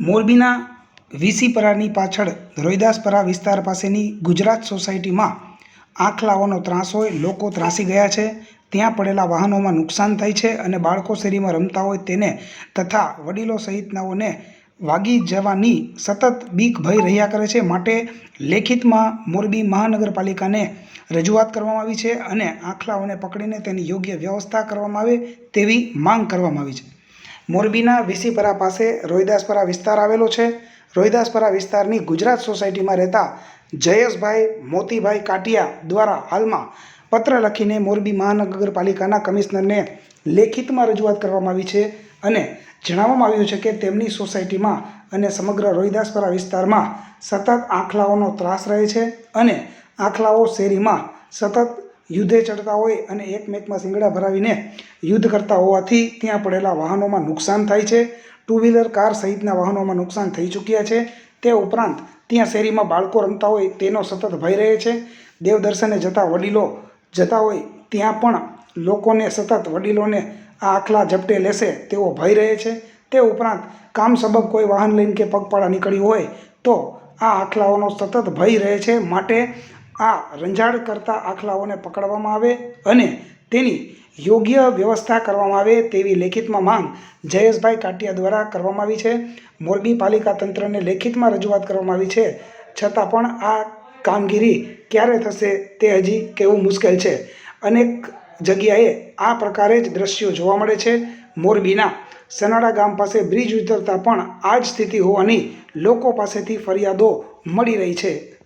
મોરબીના વીસીપરાની પાછળ રોહિદાસપરા વિસ્તાર પાસેની ગુજરાત સોસાયટીમાં આંખલાઓનો ત્રાસ હોય, લોકો ત્રાસી ગયા છે, ત્યાં પડેલા વાહનોમાં નુકસાન થાય છે અને બાળકો શેરીમાં રમતા હોય તેને તથા વડીલો સહિતનાઓને વાગી જવાની સતત બીક ભય રહ્યા કરે છે. માટે લેખિતમાં મોરબી મહાનગરપાલિકાને રજૂઆત કરવામાં આવી છે અને આંખલાઓને પકડીને તેની યોગ્ય વ્યવસ્થા કરવામાં આવે તેવી માંગ કરવામાં આવી છે. મોરબીના વીસીપરા પાસે રોહિદાસપરા વિસ્તાર આવેલો છે. રોહિદાસપરા વિસ્તારની ગુજરાત સોસાયટીમાં રહેતા જયેશભાઈ મોતીભાઈ કાટિયા દ્વારા હાલમાં પત્ર લખીને મોરબી મહાનગરપાલિકાના કમિશનરને લેખિતમાં રજૂઆત કરવામાં આવી છે અને જણાવવામાં આવ્યું છે કે તેમની સોસાયટીમાં અને સમગ્ર રોહિદાસપરા વિસ્તારમાં સતત આંખલાઓનો ત્રાસ રહે છે અને આંખલાઓ શેરીમાં સતત યુદ્ધે ચડતા હોય અને એકમેકમાં શિંગડા ભરાવીને યુદ્ધ કરતા હોવાથી ત્યાં પડેલા વાહનોમાં નુકસાન થાય છે. ટુ વ્હીલર કાર સહિતના વાહનોમાં નુકસાન થઈ ચૂક્યા છે. તે ઉપરાંત ત્યાં શેરીમાં બાળકો રમતા હોય તેનો સતત ભય રહે છે. દેવદર્શને જતા વડીલો જતા હોય ત્યાં પણ લોકોને સતત વડીલોને આ આખલા ઝપટે લેશે તેવો ભય રહે છે. તે ઉપરાંત કામ સબબ કોઈ વાહન લઈને કે પગપાળા નીકળ્યું હોય તો આ આખલાઓનો સતત ભય રહે છે. માટે આ રંજાડ કરતા આખલાઓને પકડવામાં આવે અને તેની યોગ્ય વ્યવસ્થા કરવામાં આવે તેવી લેખિતમાં માંગ જયેશભાઈ કાટિયા દ્વારા કરવામાં આવી છે. મોરબી પાલિકા તંત્રને લેખિતમાં રજૂઆત કરવામાં આવી છે. છતાં પણ આ કામગીરી ક્યારે થશે તે હજી કહેવું મુશ્કેલ છે. અનેક જગ્યાએ આ પ્રકારે જ દ્રશ્યો જોવા મળે છે. મોરબીના સનાડા ગામ પાસે બ્રિજ ઉતરતા પણ આ જ સ્થિતિ હોવાની લોકો પાસેથી ફરિયાદો મળી રહી છે.